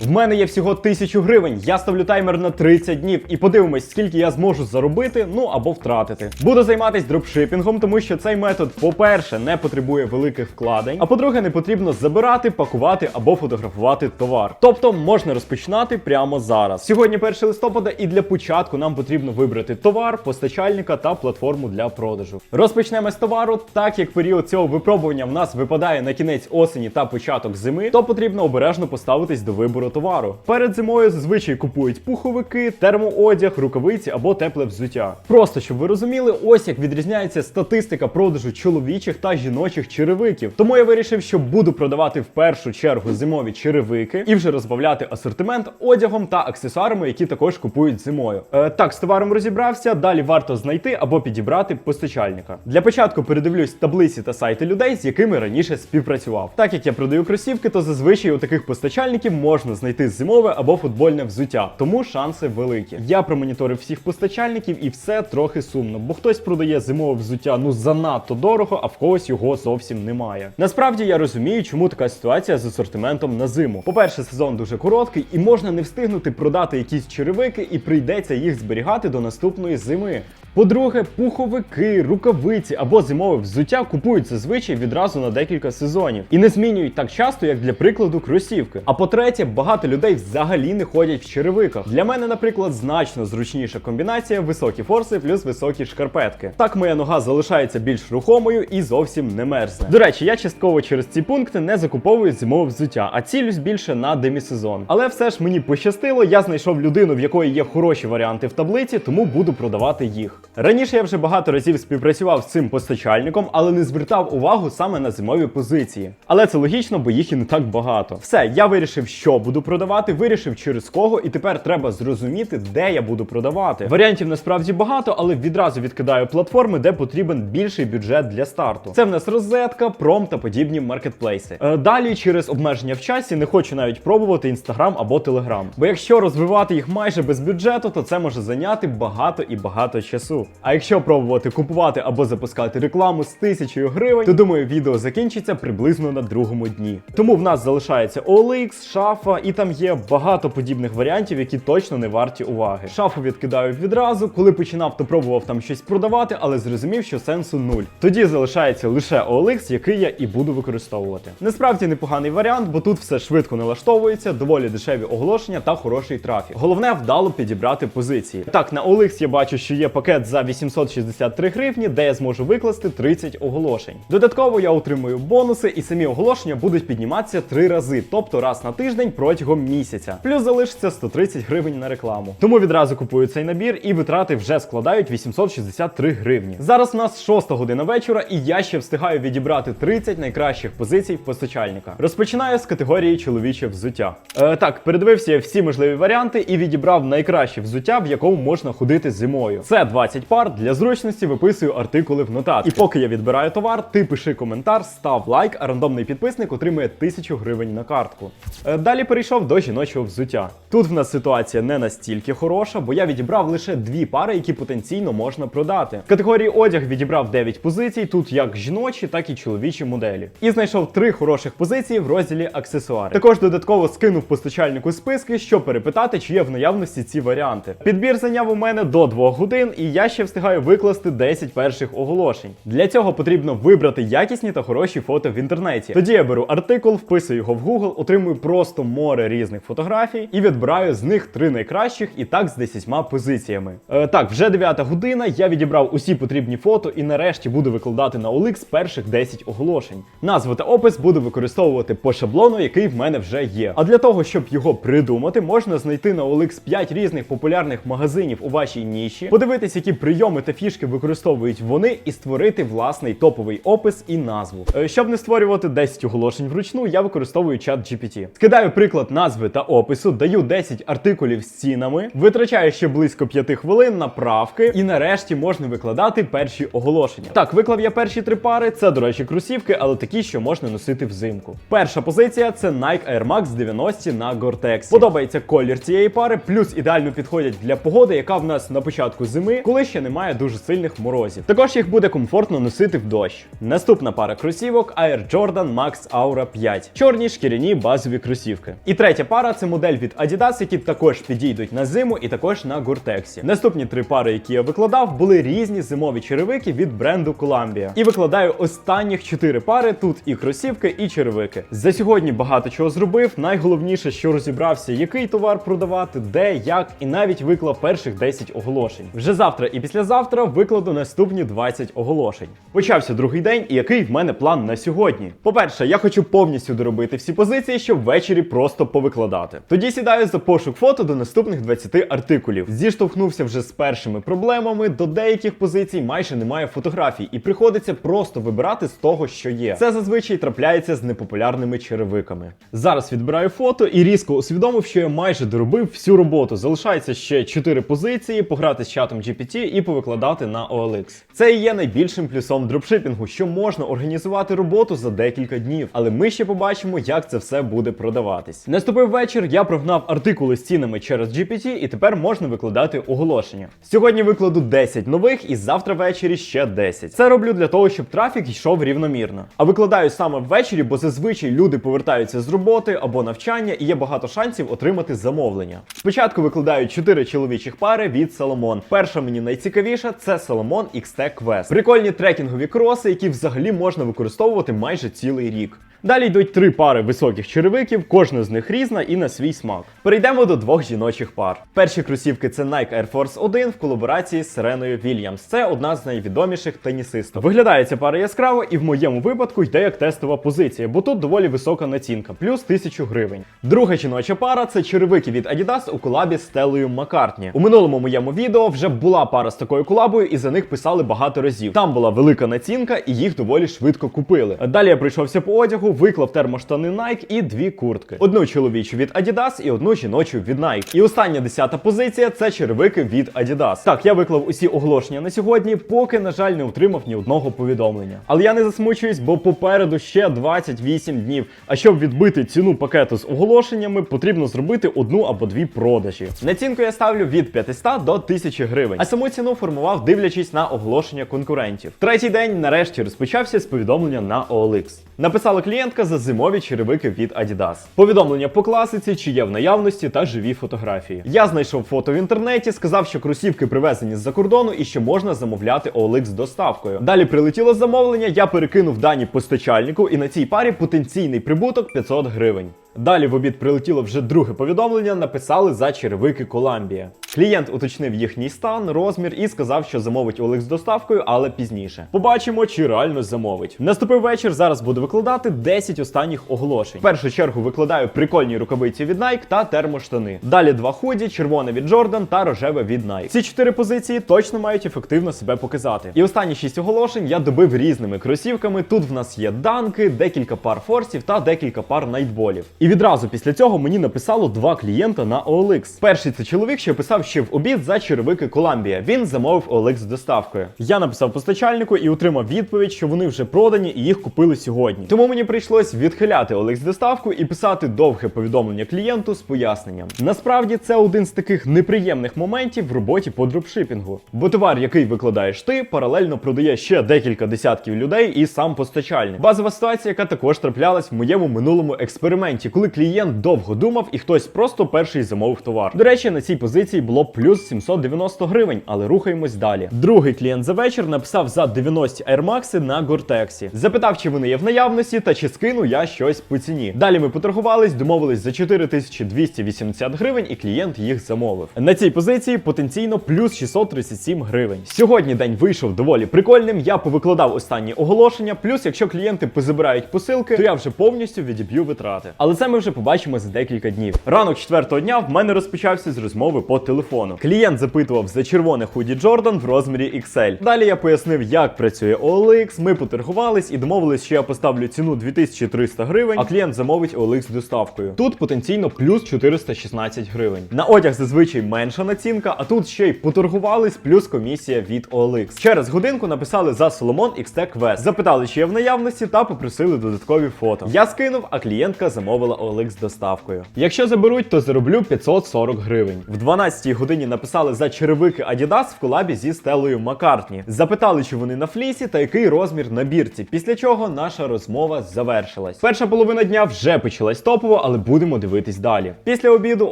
В мене є всього 1000 гривень. Я ставлю таймер на 30 днів і подивимось, скільки я зможу заробити, ну або втратити. Буду займатися дропшипінгом, тому що цей метод, по-перше, не потребує великих вкладень, а по-друге, не потрібно забирати, пакувати або фотографувати товар. Тобто можна розпочинати прямо зараз. Сьогодні 1 листопада, і для початку нам потрібно вибрати товар, постачальника та платформу для продажу. Розпочнемо з товару, так як період цього випробування в нас випадає на кінець осені та початок зими, то потрібно обережно поставитись до вибору товару. Перед зимою зазвичай купують пуховики, термоодяг, рукавиці або тепле взуття. Просто щоб ви розуміли, ось як відрізняється статистика продажу чоловічих та жіночих черевиків. Тому я вирішив, що буду продавати в першу чергу зимові черевики і вже розбавляти асортимент одягом та аксесуарами, які також купують зимою. Е, так, з товаром розібрався. Далі варто знайти або підібрати постачальника. Для початку передивлюсь таблиці та сайти людей, з якими раніше співпрацював. Так як я продаю кросівки, то зазвичай у таких постачальників можна знайти зимове або футбольне взуття, тому шанси великі. Я промоніторив всіх постачальників і все трохи сумно, бо хтось продає зимове взуття ну занадто дорого, а в когось його зовсім немає. Насправді я розумію, чому така ситуація з асортиментом на зиму. По-перше, сезон дуже короткий і можна не встигнути продати якісь черевики, і прийдеться їх зберігати до наступної зими. По-друге, пуховики, рукавиці або зимове взуття купують зазвичай відразу на декілька сезонів і не змінюють так часто, як для прикладу, кросівки. А по-третє, багато людей взагалі не ходять в черевиках. Для мене, наприклад, значно зручніша комбінація високі форси плюс високі шкарпетки. Так моя нога залишається більш рухомою і зовсім не мерзне. До речі, я частково через ці пункти не закуповую зимове взуття, а цілюсь більше на демісезон. Але все ж мені пощастило, я знайшов людину, в якої є хороші варіанти в таблиці, тому буду продавати їх. Раніше я вже багато разів співпрацював з цим постачальником, але не звертав увагу саме на зимові позиції. Але це логічно, бо їх і не так багато. Все, я вирішив, що буду продавати, вирішив через кого, і тепер треба зрозуміти, де я буду продавати. Варіантів насправді багато, але відразу відкидаю платформи, де потрібен більший бюджет для старту. Це в нас розетка, пром та подібні маркетплейси. Е, далі через обмеження в часі не хочу навіть пробувати інстаграм або телеграм. Бо якщо розвивати їх майже без бюджету, то це може зайняти багато і багато часу. А якщо пробувати купувати або запускати рекламу з тисячою гривень, то думаю, відео закінчиться приблизно на другому дні. Тому в нас залишається OLX, шафа, і там є багато подібних варіантів, які точно не варті уваги. Шафу відкидаю відразу. Коли починав, то пробував там щось продавати, але зрозумів, що сенсу нуль. Тоді залишається лише OLX, який я і буду використовувати. Насправді непоганий варіант, бо тут все швидко налаштовується, доволі дешеві оголошення та хороший трафік. Головне вдало підібрати позиції. Так, на OLX я бачу, що є пакет за 863 гривні, де я зможу викласти 30 оголошень. Додатково я отримую бонуси, і самі оголошення будуть підніматися три рази, тобто раз на тиждень протягом місяця. Плюс залишиться 130 гривень на рекламу. Тому відразу купую цей набір, і витрати вже складають 863 гривні. Зараз у нас 6 година вечора, і я ще встигаю відібрати 30 найкращих позицій в постачальника. Розпочинаю з категорії чоловіче взуття. Е, так, передивився всі можливі варіанти і відібрав найкраще взуття, в якому можна ходити зимою. Це 20 пар. Для зручності виписую артикули в нотатки. І поки я відбираю товар, ти пиши коментар, став лайк, а рандомний підписник отримує 1000 гривень на картку. Е, далі перейшов до жіночого взуття. Тут в нас ситуація не настільки хороша, бо я відібрав лише дві пари, які потенційно можна продати. В категорії одяг відібрав 9 позицій, тут як жіночі, так і чоловічі моделі. І знайшов три хороших позиції в розділі аксесуари. Також додатково скинув постачальнику списки, щоб перепитати, чи є в наявності ці варіанти. Підбір зайняв у мене до 2 годин, і я ще встигаю викласти 10 перших оголошень. Для цього потрібно вибрати якісні та хороші фото в інтернеті. Тоді я беру артикул, вписую його в Google, отримую просто море різних фотографій і відбираю з них три найкращих і так з 10 позиціями. Е, так, вже 9 година. Я відібрав усі потрібні фото і нарешті буду викладати на OLX перших 10 оголошень. Назву та опис буду використовувати по шаблону, який в мене вже є. А для того, щоб його придумати, можна знайти на OLX 5 різних популярних магазинів у вашій ніші, подивитись, які прийоми та фішки використовують вони, і створити власний топовий опис і назву. Е, Щоб не створювати 10 оголошень вручну, я використовую чат GPT. Скидаю приклад назви та опису, даю 10 артикулів з цінами, витрачаю ще близько 5 хвилин на правки, і нарешті можна викладати перші оголошення. Так, виклав я перші три пари. Це, до речі, кросівки, але такі, що можна носити взимку. Перша позиція це Nike Air Max 90 на Gore-Tex. Подобається колір цієї пари, плюс ідеально підходять для погоди, яка в нас на початку зими, коли коли ще немає дуже сильних морозів. Також їх буде комфортно носити в дощ. Наступна пара кросівок Air Jordan Max Aura 5. Чорні шкіряні базові кросівки. І третя пара це модель від Adidas, які також підійдуть на зиму і також на Гуртексі. Наступні три пари, які я викладав, були різні зимові черевики від бренду Columbia. І викладаю останніх чотири пари. Тут і кросівки, і черевики. За сьогодні багато чого зробив. Найголовніше, що розібрався, який товар продавати, де, як, і навіть виклав перших 10 оголошень. Вже завтра і післязавтра викладу наступні 20 оголошень. Почався другий день, і який в мене план на сьогодні. По-перше, я хочу повністю доробити всі позиції, щоб ввечері просто повикладати. Тоді сідаю за пошук фото до наступних 20 артикулів. Зіштовхнувся вже з першими проблемами. До деяких позицій майже немає фотографій, і приходиться просто вибирати з того, що є. Це зазвичай трапляється з непопулярними черевиками. Зараз відбираю фото і різко усвідомив, що я майже доробив всю роботу. Залишається ще 4 позиції, пограти з чатом GPT і повикладати на OLX. Це і є найбільшим плюсом дропшипінгу, що можна організувати роботу за декілька днів. Але ми ще побачимо, як це все буде продаватись. Наступив вечір, я прогнав артикули з цінами через GPT, і тепер можна викладати оголошення. Сьогодні викладу 10 нових, і завтра ввечері ще 10. Це роблю для того, щоб трафік йшов рівномірно. А викладаю саме ввечері, бо зазвичай люди повертаються з роботи або навчання, і є багато шансів отримати замовлення. Спочатку викладаю 4 чоловічих пари від Salomon. Перша мені найцікавіша це Salomon XT Quest. Прикольні трекінгові кроси, які взагалі можна використовувати майже цілий рік. Далі йдуть три пари високих черевиків, кожна з них різна і на свій смак. Перейдемо до двох жіночих пар. Перші кросівки це Nike Air Force 1 в колаборації з Сиреною Вільямс. Це одна з найвідоміших тенісисток. Виглядає ця пара яскраво, і в моєму випадку йде як тестова позиція, бо тут доволі висока націнка, плюс 1000 гривень. Друга жіноча пара це черевики від Adidas у колабі з Стеллою Маккартні. У минулому моєму відео вже була пара з такою колабою, і за них писали багато разів. Там була велика націнка, і їх доволі швидко купили. Далі я прийшовся по одягу, виклав термоштани Nike і дві куртки: одну чоловічу від Adidas і одну жіночу від Nike. І остання десята позиція це черевики від Adidas. Так, я виклав усі оголошення на сьогодні, поки, на жаль, не отримав ні одного повідомлення. Але я не засмучуюсь, бо попереду ще 28 днів. А щоб відбити ціну пакету з оголошеннями, потрібно зробити одну або дві продажі. Націнку я ставлю від 500 до 1000 гривень, а саму ціну формував, дивлячись на оголошення конкурентів. Третій день нарешті розпочався з повідомлення на OLX. Написала клієнтка за зимові черевики від Adidas. Повідомлення по класиці, чи є в наявності та живі фотографії. Я знайшов фото в інтернеті, сказав, що кросівки привезені з-за кордону і що можна замовляти OLX доставкою. Далі прилетіло замовлення, я перекинув дані постачальнику, і на цій парі потенційний прибуток 500 гривень. Далі в обід прилетіло вже друге повідомлення, написали за черевики Коламбія. Клієнт уточнив їхній стан, розмір і сказав, що замовить OLX з доставкою, але пізніше. Побачимо, чи реально замовить. Наступив вечір. Зараз буду викладати 10 останніх оголошень. В першу чергу викладаю прикольні рукавиці від Nike та термоштани. Далі два худі, червоне від Jordan та рожеве від Nike. Ці чотири позиції точно мають ефективно себе показати. І останні 6 оголошень я добив різними кросівками. Тут в нас є данки, декілька пар форсів та декілька пар найтболів. І відразу після цього мені написало два клієнта на OLX. Перший це чоловік, що писав ще в обід за черевики Columbia. Він замовив OLX з доставкою. Я написав постачальнику і отримав відповідь, що вони вже продані і їх купили сьогодні. Тому мені прийшлось відхиляти OLX доставку і писати довге повідомлення клієнту з поясненням. Насправді це один з таких неприємних моментів в роботі по дропшипінгу. Бо товар, який викладаєш ти, паралельно продає ще декілька десятків людей і сам постачальник. Базова ситуація, яка також траплялась в моєму минулому експерименті, коли клієнт довго думав і хтось просто перший замовив товар. До речі, на цій позиції було плюс 790 гривень, але рухаємось далі. Другий клієнт за вечір написав за 90 Air на Гортексі. Запитав, чи вони є в наявності та чи скину я щось по ціні. Далі ми поторгувались, домовились за 4280 гривень, і клієнт їх замовив. На цій позиції потенційно плюс 637 гривень. Сьогодні день вийшов доволі прикольним. Я повикладав останні оголошення. Плюс, якщо клієнти позабирають посилки, то я вже повністю відіб'ю витрати. Але це ми вже побачимо за декілька днів. Ранок четвертого дня в мене розпочався з розмови по телефону. Клієнт запитував за червоне худі Jordan в розмірі XL. Далі я пояснив, як працює OLX, Ми поторгувались і домовились, що я поставлю ціну 2300 гривень, а клієнт замовить OLX з доставкою. Тут потенційно плюс 416 гривень. На одяг зазвичай менша націнка, а тут ще й поторгувались, плюс комісія від OLX. Через годинку написали за Solomon XT Quest. Запитали, чи є в наявності, та попросили додаткові фото. Я скинув, а клієнтка замовила OLX з доставкою. Якщо заберуть, то зароблю 540 гривень. В 12 годині написали за черевики Adidas в колабі зі Стелою Маккартні. Запитали, чи вони на флісі та який розмір на бірці. Після чого наша розмова завершилась. Перша половина дня вже почалась топово, але будемо дивитись далі. Після обіду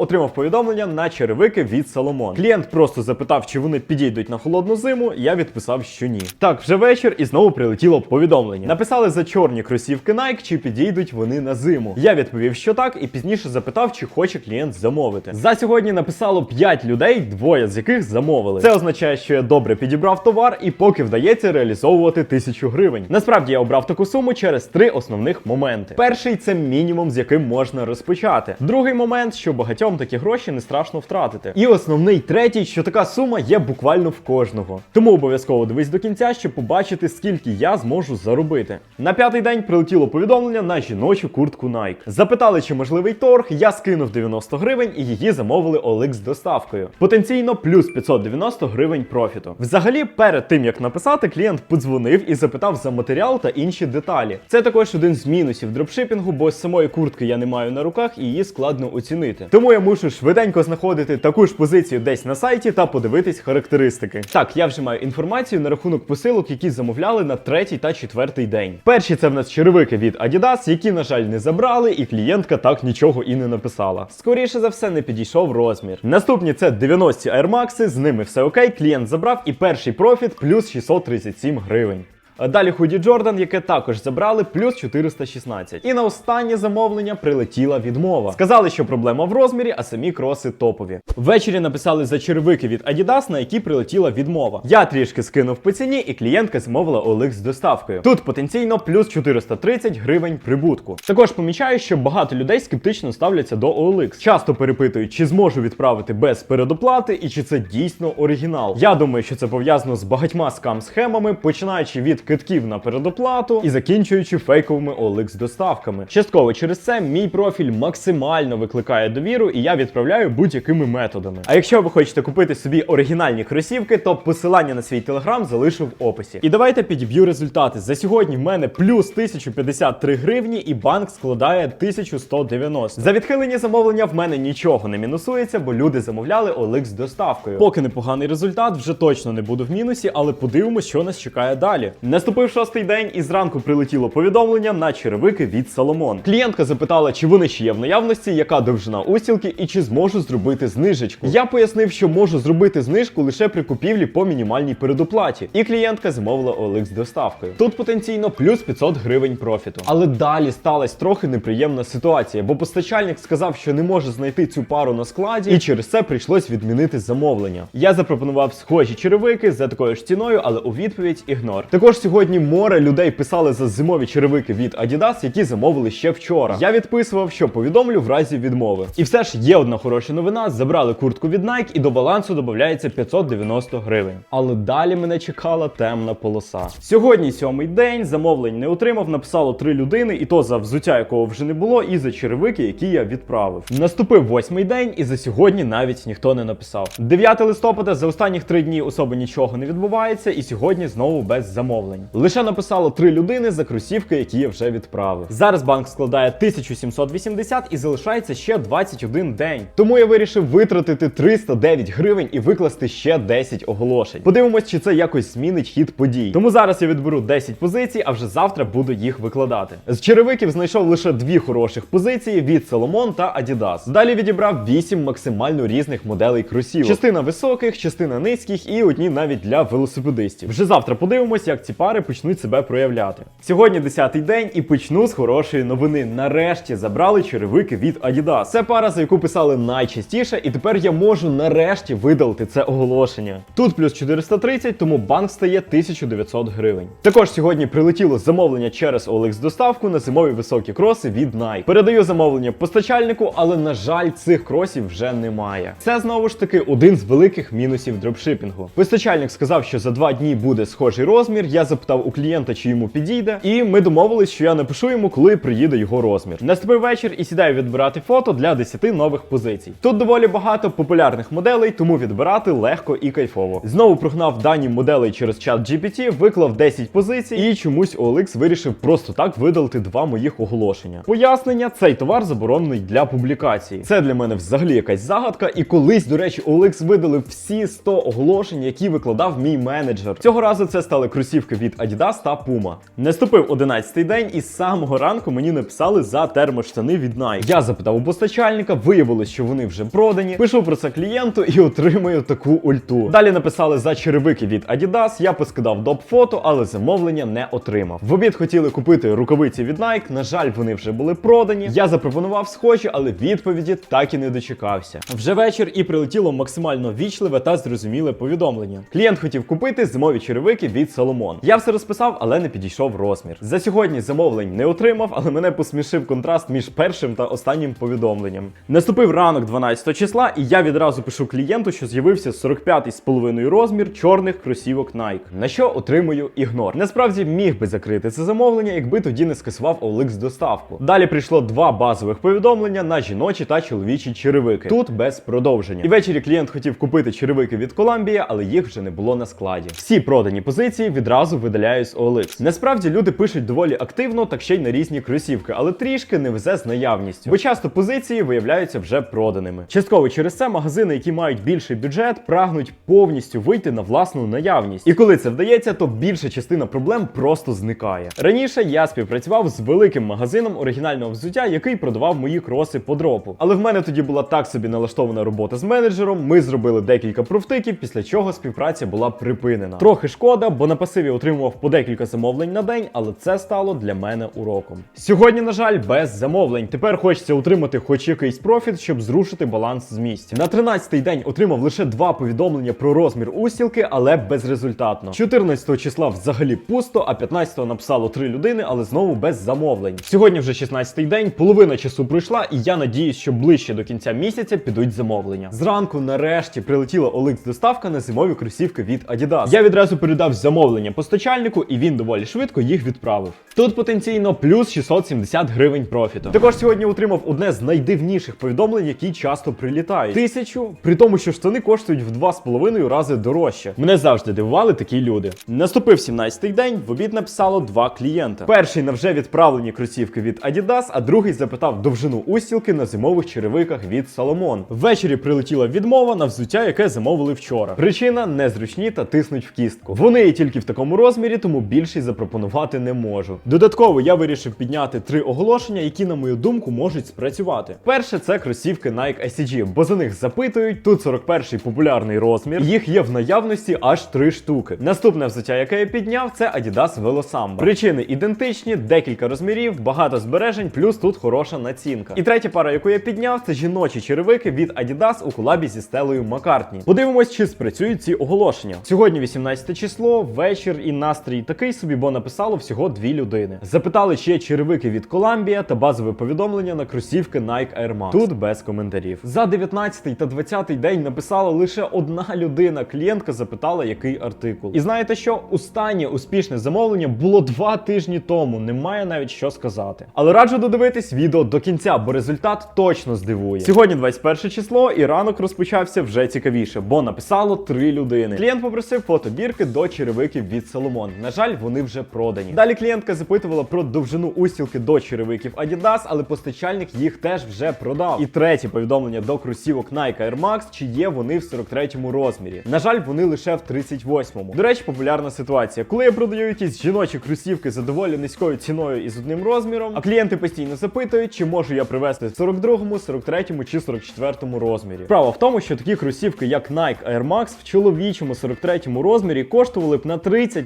отримав повідомлення на черевики від Соломон. Клієнт просто запитав, чи вони підійдуть на холодну зиму. Я відписав, що ні. Так, вже вечір, і знову прилетіло повідомлення. Написали за чорні кросівки Nike, чи підійдуть вони на зиму. Я відповів, що так, і пізніше запитав, чи хоче клієнт замовити. За сьогодні написало 5 людей, двоє з яких замовили. Це означає, що я добре підібрав товар, і поки вдається реалізовувати тисячу гривень. Насправді я обрав таку суму через три основних моменти. Перший це мінімум, з яким можна розпочати. Другий момент, що багатьом такі гроші не страшно втратити. І основний третій, що така сума є буквально в кожного. Тому обов'язково дивись до кінця, щоб побачити, скільки я зможу заробити. На п'ятий день прилетіло повідомлення на жіночу куртку Nike. Запитали, чи можливий торг. Я скинув 90 гривень і її замовили OLX з доставкою. Потенційно плюс 590 гривень профіту. Взагалі, перед тим як написати, клієнт подзвонив і запитав за матеріал та інші деталі. Це також один з мінусів дропшипінгу, бо самої куртки я не маю на руках і її складно оцінити. Тому я мушу швиденько знаходити таку ж позицію десь на сайті та подивитись характеристики. Так, я вже маю інформацію на рахунок посилок, які замовляли на третій та четвертий день. Перші це в нас черевики від Adidas, які, на жаль, не забрали, і клієнтка так нічого і не написала. Скоріше за все, не підійшов розмір. Наступні це 90 Air Max, з ними все окей. Клієнт забрав і перший профіт плюс 637 гривень. А Далі худі Джордан, яке також забрали, плюс 416. І на останнє замовлення прилетіла відмова. Сказали, що проблема в розмірі, а самі кроси топові. Ввечері написали за черевики від Adidas, на які прилетіла відмова. Я трішки скинув по ціні, і клієнтка замовила OLX з доставкою. Тут потенційно плюс 430 гривень прибутку. Також помічаю, що багато людей скептично ставляться до OLX. Часто перепитують, чи зможу відправити без передоплати і чи це дійсно оригінал. Я думаю, що це пов'язано з багатьма скам-схемами, починаючи від китків на передоплату і закінчуючи фейковими OLX доставками. Частково через це мій профіль максимально викликає довіру, і я відправляю будь-якими методами. А якщо ви хочете купити собі оригінальні кросівки, то посилання на свій телеграм залишу в описі. І давайте підіб'ю результати. За сьогодні в мене плюс 1053 гривні, і банк складає 1190. За відхилені замовлення в мене нічого не мінусується, бо люди замовляли OLX з доставкою. Поки непоганий результат, вже точно не буду в мінусі, але подивимось, що нас чекає далі. Наступив шостий день, і зранку прилетіло повідомлення на черевики від Соломон. Клієнтка запитала, чи вони ще є в наявності, яка довжина устілки і чи зможу зробити знижечку. Я пояснив, що можу зробити знижку лише при купівлі по мінімальній передоплаті. І клієнтка замовила OLX з доставкою. Тут потенційно плюс 500 гривень профіту. Але далі сталася трохи неприємна ситуація, бо постачальник сказав, що не може знайти цю пару на складі, і через це прийшлось відмінити замовлення. Я запропонував схожі черевики за такою ж ціною, але у відповідь ігнор. Також сьогодні море людей писали за зимові черевики від Adidas, які замовили ще вчора. Я відписував, що повідомлю в разі відмови. І все ж є одна хороша новина: забрали куртку від Nike і до балансу додається 590 гривень. Але далі мене чекала темна полоса. Сьогодні сьомий день, замовлень не отримав, написало три людини, і то за взуття, якого вже не було, і за черевики, які я відправив. Наступив восьмий день, і за сьогодні навіть ніхто не написав. 9 листопада за останніх три дні особо нічого не відбувається, і сьогодні знову без замовлень. Лише написало три людини за кросівки, які я вже відправив. Зараз банк складає 1780 і залишається ще 21 день. Тому я вирішив витратити 309 гривень і викласти ще 10 оголошень. Подивимось, чи це якось змінить хід подій. Тому зараз я відберу 10 позицій, а вже завтра буду їх викладати. З черевиків знайшов лише дві хороших позиції від Solomon та Adidas. Далі відібрав 8 максимально різних моделей кросівок. Частина високих, частина низьких і одні навіть для велосипедистів. Вже завтра подивимось, як ці пари почнуть себе проявляти. Сьогодні 10-й день і почну з хорошої новини. Нарешті забрали черевики від Adidas. Це пара, за яку писали найчастіше, і тепер я можу нарешті видалити це оголошення. Тут плюс 430, тому банк стає 1900 гривень. Також сьогодні прилетіло замовлення через OLX доставку на зимові високі кроси від Nike. Передаю замовлення постачальнику, але на жаль, цих кросів вже немає. Це знову ж таки один з великих мінусів дропшипінгу. Постачальник сказав, що за два дні буде схожий розмір. Я запитав у клієнта, чи йому підійде, і ми домовились, що я напишу йому, коли приїде його розмір. Наступив вечір і сідаю відбирати фото для 10 нових позицій. Тут доволі багато популярних моделей, тому відбирати легко і кайфово. Знову прогнав дані моделей через чат GPT, виклав 10 позицій, і чомусь OLX вирішив просто так видалити два моїх оголошення. Пояснення: цей товар заборонений для публікації. Це для мене взагалі якась загадка. І колись, до речі, OLX видалив всі 100 оголошень, які викладав мій менеджер. Цього разу це стали кросівки від Adidas та Puma. Наступив 11-й день, і з самого ранку мені написали за термоштани від Nike. Я запитав у постачальника, виявилось, що вони вже продані. Пишу про це клієнту і отримую таку ульту. Далі написали за черевики від Adidas. Я поскидав доп фото, але замовлення не отримав. В обід хотіли купити рукавиці від Nike. На жаль, вони вже були продані. Я запропонував схожі, але відповіді так і не дочекався. Вже вечір і прилетіло максимально вічливе та зрозуміле повідомлення. Клієнт хотів купити зимові черевики від Соломон. Я все розписав, але не підійшов розмір. За сьогодні замовлень не отримав, але мене посмішив контраст між першим та останнім повідомленням. Наступив ранок 12 числа, і я відразу пишу клієнту, що з'явився 45 з половиною розмір чорних кросівок Nike. На що отримую ігнор. Насправді міг би закрити це замовлення, якби тоді не скасував OLX доставку. Далі прийшло два базових повідомлення на жіночі та чоловічі черевики. Тут без продовження. І ввечері клієнт хотів купити черевики від Columbia, але їх вже не було на складі. Всі продані позиції відразу видаляю з OLX. Насправді люди пишуть доволі активно, так ще й на різні кросівки, але трішки не везе з наявністю, бо часто позиції виявляються вже проданими. Частково через це магазини, які мають більший бюджет, прагнуть повністю вийти на власну наявність. І коли це вдається, то більша частина проблем просто зникає. Раніше я співпрацював з великим магазином оригінального взуття, який продавав мої кроси по дропу. Але в мене тоді була так собі налаштована робота з менеджером. Ми зробили декілька профтиків, після чого співпраця була припинена. Трохи шкода, бо на пасиві отримував по декілька замовлень на день, але це стало для мене уроком. Сьогодні, на жаль, без замовлень. Тепер хочеться отримати хоч якийсь профіт, щоб зрушити баланс з місця. На 13-й день отримав лише два повідомлення про розмір устілки, але безрезультатно. 14 числа взагалі пусто, а 15-го написало три людини, але знову без замовлень. Сьогодні вже 16-й день, половина часу пройшла, і я надіюсь, що ближче до кінця місяця підуть замовлення. Зранку, нарешті, прилетіла OLX доставка на зимові кросівки від Adidas. Я відразу передав замовлення постачальнику, і він доволі швидко їх відправив. Тут потенційно плюс 670 гривень профіту. Також сьогодні отримав одне з найдивніших повідомлень, які часто прилітають. Тисячу, при тому, що штани коштують в 2,5 рази дорожче. Мене завжди дивували такі люди. Наступив 17-й день, в обід написало два клієнта. Перший на вже відправлені кросівки від Adidas, а другий запитав довжину устілки на зимових черевиках від Salomon. Ввечері прилетіла відмова на взуття, яке замовили вчора. Причина незручні та тиснуть в кістку. Вони є тільки в такому розмірі, тому більший запропонувати не можу. Додатково я вирішив підняти три оголошення, які, на мою думку, можуть спрацювати. Перше це кросівки Nike SCG, бо за них запитують. Тут 41-й популярний розмір. Їх є в наявності аж три штуки. Наступне взуття, яке я підняв, це Adidas Velosamba. Причини ідентичні, декілька розмірів, багато збережень, плюс тут хороша націнка. І третя пара, яку я підняв, це жіночі черевики від Adidas у колабі зі стелею Маккартні. Подивимось, чи спрацюють ці оголошення. Сьогодні 18 число, вечір і настрій такий собі, бо написало всього дві людини. Запитали, чи є черевики від Columbia та базове повідомлення на кросівки Nike Air Max. Тут без коментарів. За 19 та 20 день написала лише одна людина. Клієнтка запитала, який артикул. І знаєте що? Останнє успішне замовлення було два тижні тому. Немає навіть що сказати. Але раджу додивитись відео до кінця, бо результат точно здивує. Сьогодні 21 число, і ранок розпочався вже цікавіше, бо написало три людини. Клієнт попросив фотобірки до черевиків від Соломон. На жаль, вони вже продані. Далі клієнтка запитувала про довжину устілки до черевиків Adidas, але постачальник їх теж вже продав. І третє повідомлення до кросівок Nike Air Max, чи є вони в 43-му розмірі. На жаль, вони лише в 38-му. До речі, популярна ситуація. Коли я продаю якісь жіночі кросівки за доволі низькою ціною і з одним розміром, а клієнти постійно запитують, чи можу я привезти в 42-му, 43-му чи 44-му розмірі. Справа в тому, що такі кросівки, як Nike Air Max в чоловічому 43-му розмірі коштували б на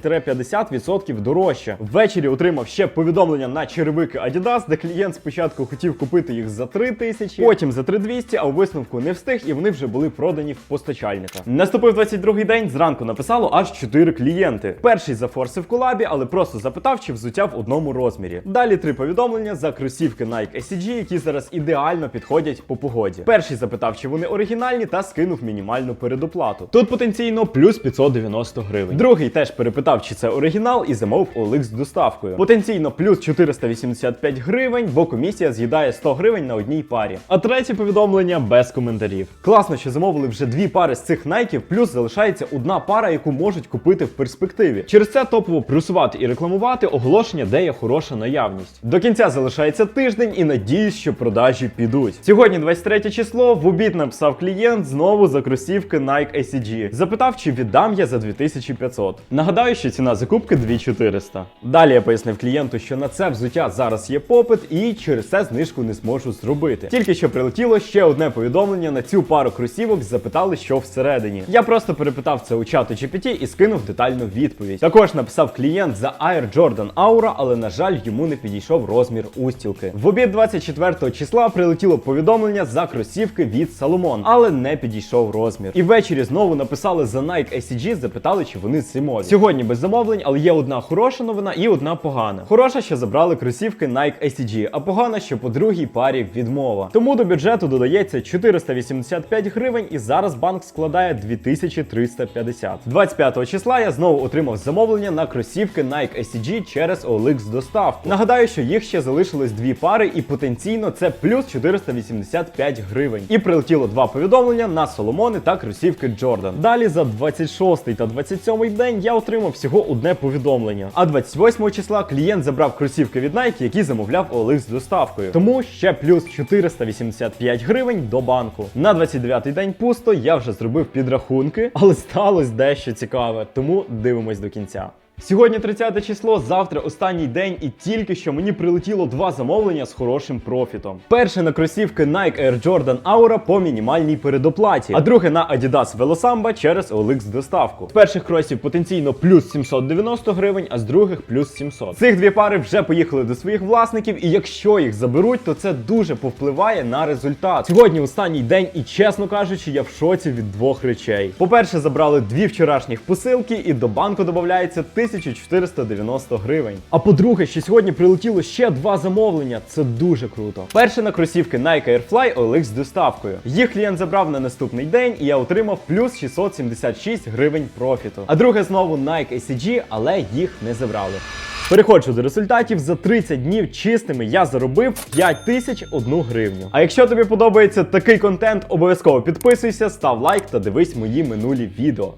30-50% дорожче. Ввечері отримав ще повідомлення на черевики Adidas, де клієнт спочатку хотів купити їх за 3 тисячі, потім за 3200, а у висновку не встиг, і вони вже були продані в постачальника. Наступив 22-й день. Зранку написало аж 4 клієнти. Перший зафорсив колабі, але просто запитав, чи взуття в одному розмірі. Далі три повідомлення за кросівки Nike SCG, які зараз ідеально підходять по погоді. Перший запитав, чи вони оригінальні, та скинув мінімальну передоплату. Тут потенційно плюс 590 гривень. Другий теж перепитав. Запитав, чи це оригінал, і замовив OLX з доставкою. Потенційно плюс 485 гривень, бо комісія з'їдає 100 гривень на одній парі. А третє повідомлення без коментарів. Класно, що замовили вже дві пари з цих найків, плюс залишається одна пара, яку можуть купити в перспективі. Через це топово плюсувати і рекламувати оголошення, де є хороша наявність. До кінця залишається тиждень і надіюсь, що продажі підуть. Сьогодні 23 число. В обід написав клієнт знову за кросівки Nike ACG. Запитав, чи віддам я за 2500. Нагадаю, що ціна закупки 2400. Далі я пояснив клієнту, що на це взуття зараз є попит, і через це знижку не зможу зробити. Тільки що прилетіло ще одне повідомлення на цю пару кросівок. Запитали, що всередині. Я просто перепитав це у чату GPT і скинув детальну відповідь. Також написав клієнт за Air Jordan Aura, але на жаль, йому не підійшов розмір устілки. В обід 24 числа прилетіло повідомлення за кросівки від Salomon, але не підійшов розмір. І ввечері знову написали за Nike ACG, запитали, чи вони зимові. Сьогодні без замовлень, але є одна хороша новина і одна погана. Хороша, що забрали кросівки Nike ACG, а погана, що по другій парі відмова. Тому до бюджету додається 485 гривень, і зараз банк складає 2350. 25 числа я знову отримав замовлення на кросівки Nike ACG через OLX доставку. Нагадаю, що їх ще залишилось дві пари, і потенційно це плюс 485 гривень. І прилетіло два повідомлення на Соломони та кросівки Jordan. Далі за 26 та 27 день я отримав всього одне повідомлення. А 28 числа клієнт забрав кросівки від Nike, які замовляв Олег з доставкою. Тому ще плюс 485 гривень до банку. На 29 день пусто я вже зробив підрахунки, але сталося дещо цікаве, тому дивимось до кінця. Сьогодні 30 число, завтра останній день, і тільки що мені прилетіло два замовлення з хорошим профітом. Перше на кросівки Nike Air Jordan Aura по мінімальній передоплаті, а друге на Adidas Velosamba через OLX доставку. З перших кросів потенційно плюс 790 гривень, а з других плюс 700. Цих дві пари вже поїхали до своїх власників, і якщо їх заберуть, то це дуже повпливає на результат. Сьогодні останній день, і чесно кажучи, я в шоці від двох речей. По-перше, забрали дві вчорашніх посилки, і до банку додається 1490 гривень. А по-друге, що сьогодні прилетіло ще два замовлення. Це дуже круто. Перше на кросівки Nike Airfly OLX з доставкою. Їх клієнт забрав на наступний день, і я отримав плюс 676 гривень профіту. А друге знову Nike ACG, але їх не забрали. Переходжу до результатів. За 30 днів чистими я заробив 5001 гривню. А якщо тобі подобається такий контент, обов'язково підписуйся, став лайк та дивись мої минулі відео.